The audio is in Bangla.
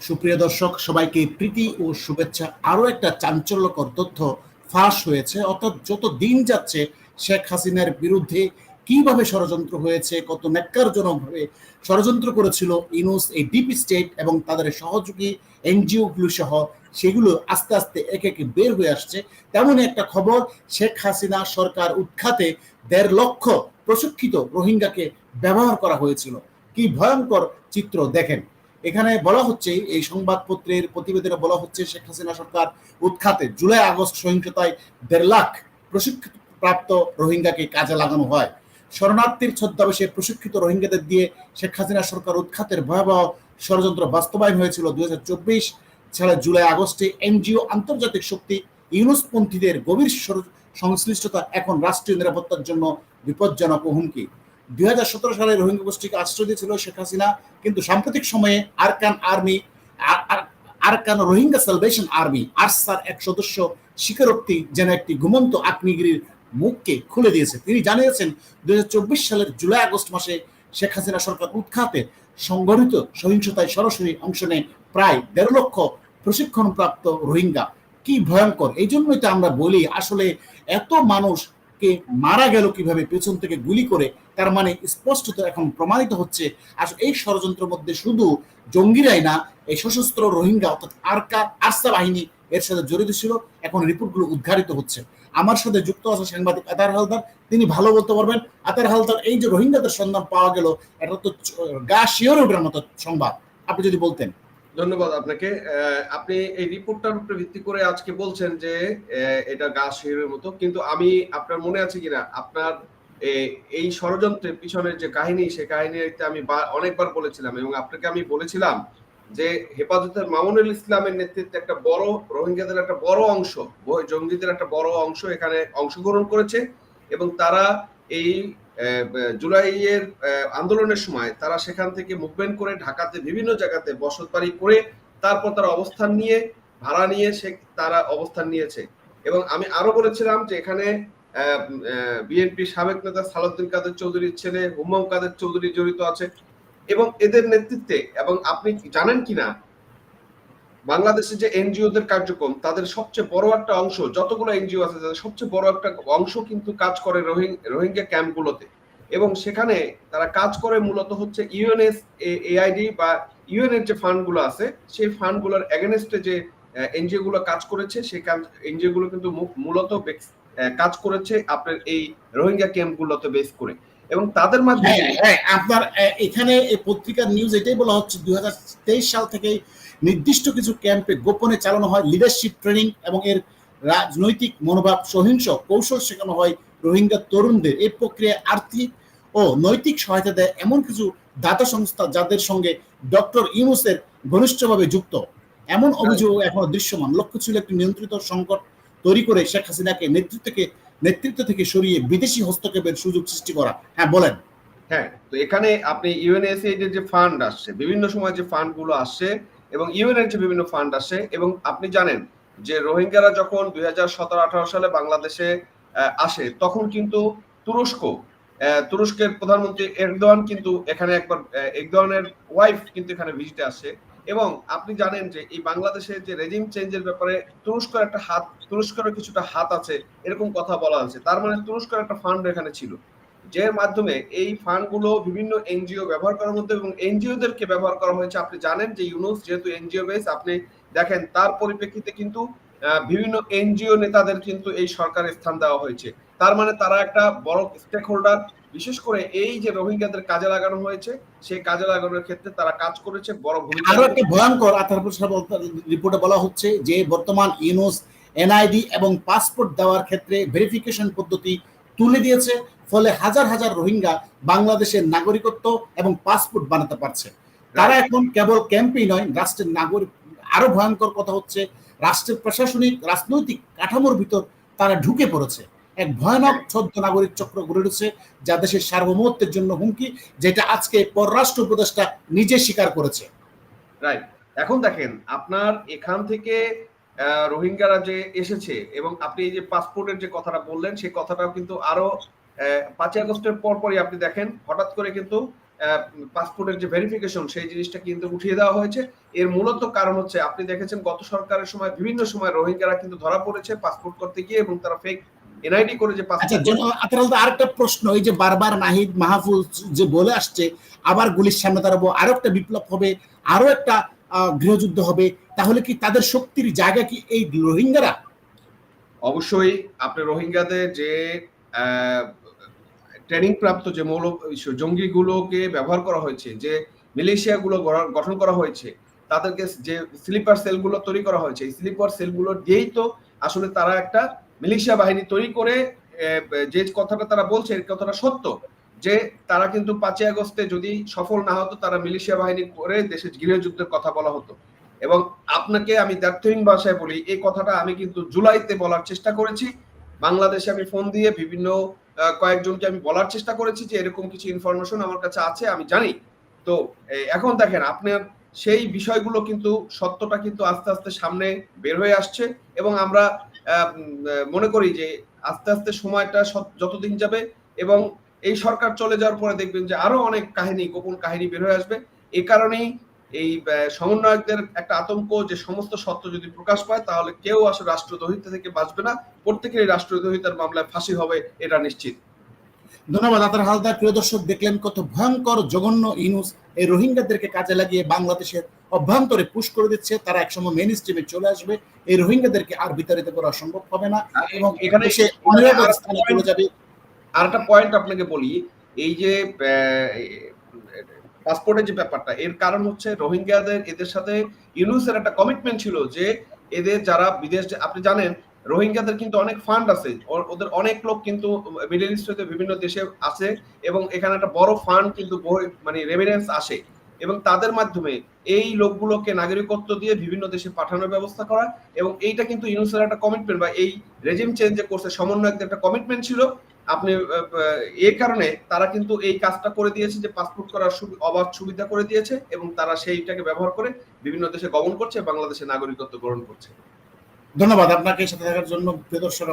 সুপ্রিয় দর্শক, সবাইকে প্রীতি ও শুভেচ্ছা। আরও একটা চাঞ্চল্যকর তথ্য ফাঁস হয়েছে। অর্থাৎ যত দিন যাচ্ছে, শেখ হাসিনার বিরুদ্ধে কীভাবে ষড়যন্ত্র হয়েছে, কত ন্যাক্কারজনকভাবে ষড়যন্ত্র করেছিল ইনুস এই ডিপ স্টেট এবং তাদের সহযোগী এনজিওগুলো সহ, সেগুলো আস্তে আস্তে একে একে বের হয়ে আসছে। তেমনই একটা খবর, শেখ হাসিনা সরকার উৎখাতে দেড় লক্ষ প্রশিক্ষিত রোহিঙ্গাকে ব্যবহার করা হয়েছিল। কি ভয়ঙ্কর চিত্র দেখেন। এখানে বলা হচ্ছে, এই সংবাদপত্রের প্রতিবেদনে বলা হচ্ছে, শেখ হাসিনা সরকার উৎখাতে জুলাই আগস্ট সহিংসতায় দেড় লাখ প্রশিক্ষিত প্রাপ্ত রোহিঙ্গাকে কাজে লাগানো হয়। শরণার্থীর ছদ্মাবেশে প্রশিক্ষিত রোহিঙ্গাদের দিয়ে শেখ হাসিনা সরকার উৎখাতের ভয়াবহ ষড়যন্ত্র বাস্তবায়ন হয়েছিল দুই সালের জুলাই আগস্টে। এনজিও আন্তর্জাতিক শক্তি ইউনুসপন্থীদের গভীর সংশ্লিষ্টতা এখন রাষ্ট্রীয় নিরাপত্তার জন্য বিপজ্জনক হুমকি। দুই হাজার সতেরো সালে রোহিঙ্গা গোষ্ঠীকে আশ্রয় দিয়েছিল শেখ হাসিনা, কিন্তু সাম্প্রতিক সময়ে Arakan Army Arakan Rohingya salvation army, Archer এক সদস্য স্বীকারোক্তি যেন একটি ঘুমন্ত আগ্নেয়গিরির মুখকে খুলে দিয়েছে। তিনি জানিয়েছেন, দুই সালের জুলাই আগস্ট মাসে শেখ হাসিনা সরকার উৎখাতে সংগঠিত সহিংসতায় সরাসরি অংশ নেয় প্রায় দেড় লক্ষ প্রশিক্ষণপ্রাপ্ত রোহিঙ্গা। কি ভয়ঙ্কর! এই জন্যই তো আমরা বলি, আসলে এত মানুষকে মারা গেল কীভাবে, পেছন থেকে গুলি করে তার মানে স্পষ্টত এখন প্রমাণিত হচ্ছে, আর এই ষড়যন্ত্রের মধ্যে শুধু জঙ্গিরাই না, এই সশস্ত্র রোহিঙ্গা অর্থাৎ আরকা, আরসা বাহিনী এর সাথে জড়িত ছিল। এখন রিপোর্টগুলো উদ্ঘাটিত হচ্ছে। আমার সাথে যুক্ত আছে সাংবাদিক আতার হালদার। তিনি ভালো বলতে পারবেন। আতার হালদার, এই যে রোহিঙ্গাদের সন্ধান পাওয়া গেল, এটা তো গা শিওরে ওঠার মতো সংবাদ। আপনি যদি বলতেন। ধন্যবাদ আপনাকে। আপনি এই রিপোর্টটার উপরে ভিত্তি করে আজকে বলছেন যে এটা গা শিহরের মতো। কিন্তু আমি, আপনার মনে আছে কিনা? আপনার এই ষড়যন্ত্রের পিছনের যে কাহিনী, সে কাহিনীতে আমি অনেকবার বলেছিলাম এবং আপনাকে আমি বলেছিলাম যে হেফাজতের মামুনুল ইসলামের নেতৃত্বে একটা বড় রোহিঙ্গাদের একটা বড় অংশ জঙ্গিদের একটা বড় অংশ এখানে অংশগ্রহণ করেছে এবং তারা এই জুলাইয়ের আন্দোলনের সময় তারা সেখান থেকে মুভমেন্ট করে ঢাকাতে বিভিন্ন জায়গাতে বসত বাড়ি করে তারপর তারা অবস্থান নিয়ে, ভাড়া নিয়ে সে, তারা অবস্থান নিয়েছে। এবং আমি আরও বলেছিলাম যে এখানে বিএনপি সাবেক নেতা সালাউদ্দিন কাদের চৌধুরীর ছেলে হুমাম কাদের চৌধুরী জড়িত আছে এবং এদের নেতৃত্বে এবং আপনি জানেন কিনা, বাংলাদেশে যে এনজিওদের কার্যক্রম, তাদের সবচেয়ে বড় একটা অংশ, যতগুলো এনজিও আছে, তাদের সবচেয়ে বড় একটা অংশ কিন্তু কাজ করে রোহিঙ্গা ক্যাম্পগুলোতে। এবং সেখানে তারা কাজ করে মূলত হচ্ছে ইউএনএস এআইডি বা ইউএন এর যে ফান্ডগুলো আছে, সেই ফান্ডগুলোর এগেনস্টে যে এনজিও গুলো কাজ করেছে, সেই এনজিও গুলো কিন্তু মূলত কাজ করেছে আপনার এই রোহিঙ্গা ক্যাম্পগুলোতে বেস করে। এবং তাদের মাধ্যমে আপনার এখানে এই পত্রিকার নিউজ এটাই বলা হচ্ছে, দুই হাজার তেইশ সাল থেকে নির্দিষ্ট কিছু ক্যাম্পে গোপনে চালানো হয় লিডারশিপ ট্রেনিং এবং এর রাজনৈতিক মনোভাব সহিংস কৌশল শেখানো হয় রোহিঙ্গা তরুণদের। এই প্রক্রিয়ায় আর্থিক ও নৈতিক সহায়তা দেয় এমন কিছু দাতা সংস্থা যাদের সঙ্গে ডক্টর ইউনুসের ঘনিষ্ঠভাবে যুক্ত। এমন অভিযোগ এখনও দৃশ্যমান। লক্ষ্য ছিল একটি নিয়ন্ত্রিত সংকট তৈরি করে শেখ হাসিনাকে নেতৃত্বকে, নেতৃত্ব থেকে সরিয়ে বিদেশি হস্তক্ষেপের সুযোগ সৃষ্টি করা। হ্যাঁ বলেন। হ্যাঁ তো এখানে আপনি ইউএনএসএইড এর যে ফান্ড আসছে, বিভিন্ন সময় যে ফান্ডগুলো আসছে এবং ইউএন এর যে বিভিন্ন ফান্ড আসে এবং আপনি জানেন যে রোহিঙ্গারা যখন দুই হাজার সতেরো, আঠারো সালে বাংলাদেশে আসে, তখন কিন্তু তুরস্ক তুরস্কের প্রধানমন্ত্রী এরদোয়ান কিন্তু এখানে একবার এরদোয়ানের ওয়াইফ কিন্তু এখানে ভিজিটে আসে। এবং আপনি জানেন যে এই বাংলাদেশের যে রেজিম চেঞ্জের ব্যাপারে তুরস্কের একটা হাত তুরস্কের কিছুটা হাত আছে, এরকম কথা বলা হচ্ছে তার মানে তুরস্কের একটা ফান্ড এখানে ছিল। যে মাধ্যমে এই ফান্ডগুলো বিভিন্ন এনজিও ব্যবহার করার মধ্যে এবং এনজিওদেরকে ব্যবহার করা হয়েছে। আপনি জানেন যে ইউনুস যেহেতু এনজিও বেস আপনি দেখেন তার পরিপ্রেক্ষিতে কিন্তু বিভিন্ন এনজিও নেতাদের কিন্তু এই সরকারের স্থান দেওয়া হয়েছে। তার মানে তারা একটা বড় স্টেক হোল্ডার বিশেষ করে এই যে রোহিঙ্গাদের কাজে লাগানো হয়েছে সেই কাজে লাগানোর ক্ষেত্রে তারা কাজ করেছে বড় ভূমিকা আরও একটা ভয়ঙ্কর আতারপুর রিপোর্টে বলা হচ্ছে যে বর্তমান ইউনুস এনআইডি এবং পাসপোর্ট দেওয়ার ক্ষেত্রে ভেরিফিকেশন পদ্ধতি তুলে দিয়েছে ফলে হাজার হাজার রোহিঙ্গা বাংলাদেশের নাগরিকত্ব এবং পাসপোর্ট বানাতে পারছে। তারা এখন কেবল ক্যাম্পেই নয় রাষ্ট্রের নাগরিক আরও ভয়ঙ্কর কথা হচ্ছে রাষ্ট্রের প্রশাসনিক রাজনৈতিক কাঠামোর ভিতর তারা ঢুকে পড়েছে। এক ভয়ানক ছদ্ম নাগরিক চক্র গড়ে উঠেছে, যা দেশের সার্বভৌমত্বের জন্য হুমকি, যেটা আজকে পররাষ্ট্র উপদেষ্টা নিজে স্বীকার করেছে। রাইট এখন দেখেন, আপনার এখান থেকে রোহিঙ্গারা যে এসেছে এবং আপনি এই যে পাসপোর্টের যে কথাটা বললেন, সেই কথাটাও কিন্তু আরও পাঁচই আগস্টের পর পরই আপনি দেখেন, হঠাৎ করে কিন্তু পাসপোর্টের যে ভেরিফিকেশন সেই জিনিসটা কিন্তু উঠিয়ে দেওয়া হয়েছে। এর মূলত কারণ হচ্ছে, আপনি দেখেছেন গত সরকারের সময়, বিভিন্ন সময় রোহিঙ্গারা কিন্তু ধরা পড়েছে পাসপোর্ট করতে গিয়ে এবং তারা ফেক এনআইডি করে যে আচ্ছা আতারাল আরেকটা প্রশ্ন এই যে বারবার নাহিদ মাহফুজ যে বলে আসছে আবার গুলির সামনে দাঁড়াবো আরও একটা বিপ্লব হবে আরও একটা গৃহযুদ্ধ হবে তাহলে কি তাদের শক্তির জায়গা কি এই রোহিঙ্গারা? অবশ্যই আপনি রোহিঙ্গাদের যে ট্রেনিং প্রাপ্ত যে মৌল জঙ্গিগুলোকে ব্যবহার করা হয়েছে যে মিলেশিয়াগুলো গঠন করা হয়েছে তাদেরকে যে স্লিপার সেলগুলো তৈরি করা হয়েছে এই স্লিপার সেলগুলো দিয়েই তো আসলে তারা একটা মিলিশিয়া বাহিনী তৈরি করে যে কথাটা তারা বলছে কথাটা সত্য যে তারা কিন্তু পাঁচই আগস্টে যদি সফল না হতো, তারা মিলিশিয়া বাহিনী করে দেশের গৃহযুদ্ধের কথা বলা হতো। এবং আপনাকে আমি দ্ব্যর্থহীন ভাষায় বলি, এই কথাটা আমি কিন্তু জুলাইতে বলার চেষ্টা করেছি। বাংলাদেশে আমি ফোন দিয়ে বিভিন্ন কয়েকজনকে আমি বলার চেষ্টা করেছি যে এরকম কিছু ইনফরমেশন আমার কাছে আছে, আমি জানি। তো এখন দেখেন, আপনার সেই বিষয়গুলো কিন্তু, সত্যটা কিন্তু আস্তে আস্তে সামনে বের হয়ে আসছে এবং আমরা মনে করি যে আস্তে আস্তে সময়টা যতদিন যাবে এবং এই সরকার চলে যাওয়ার পরে দেখবেন যে আরও অনেক কাহিনী, গোপন কাহিনী বের হয়ে আসবে। এ কারণেই এই সমন্বয়কদের একটা আতঙ্ক যে সমস্ত সত্য যদি প্রকাশ পায়, তাহলে কেউ আসলে রাষ্ট্রদ্রোহিতা থেকে বাঁচবে না। প্রত্যেকেরই রাষ্ট্রদ্রোহিতার মামলায় ফাঁসি হবে, এটা নিশ্চিত। ধন্যবাদ আতার হালদার। প্রিয় দর্শক দেখলেন কত ভয়ঙ্কর জঘন্য ইনুস। এই রোহিঙ্গাদেরকে কাজে লাগিয়ে বাংলাদেশের অভ্যন্তরে পুশ করে দিচ্ছে। তারা একসময় মেন স্ট্রিমে চলে আসবে। এই রোহিঙ্গাদেরকে আর বিতাড়িত করা সম্ভব হবে না। এবং এখানে দেশে অনিরাপদ স্থানে চলে যাবে। আর একটা পয়েন্ট আপনাকে বলি এই যে পাসপোর্টের যে ব্যাপারটা এর কারণ হচ্ছে রোহিঙ্গাদের এদের সাথে ইউনুসের একটা কমিটমেন্ট ছিল যে এদের যারা বিদেশ আপনি জানেন রোহিঙ্গাদের কিন্তু অনেক ফান্ড আছে। ওদের অনেক লোক কিন্তু মিডল ইস্ট হতে বিভিন্ন দেশে আছে এবং এখানে একটা বড় ফান্ড কিন্তু মানে রেমিডেন্স আসে এবং তাদের মাধ্যমে এই লোকগুলোকে নাগরিকত্ব দিয়ে বিভিন্ন দেশে পাঠানোর ব্যবস্থা করা এবং এইটা কিন্তু ইউনুসের একটা কমিটমেন্ট বা এই রেজিম চেঞ্জ করছে সমন্বয়কদের একটা কমিটমেন্ট ছিল। আপনি আহ, কারণে তারা কিন্তু এই কাজটা করে দিয়েছে যে পাসপোর্ট করার অবাধ সুবিধা করে দিয়েছে এবং তারা সেইটাকে ব্যবহার করে বিভিন্ন দেশে গমন করছে বাংলাদেশে নাগরিকত্ব গ্রহণ করছে। ধন্যবাদ আপনাকে সাথে থাকার জন্য প্রিয় দর্শক।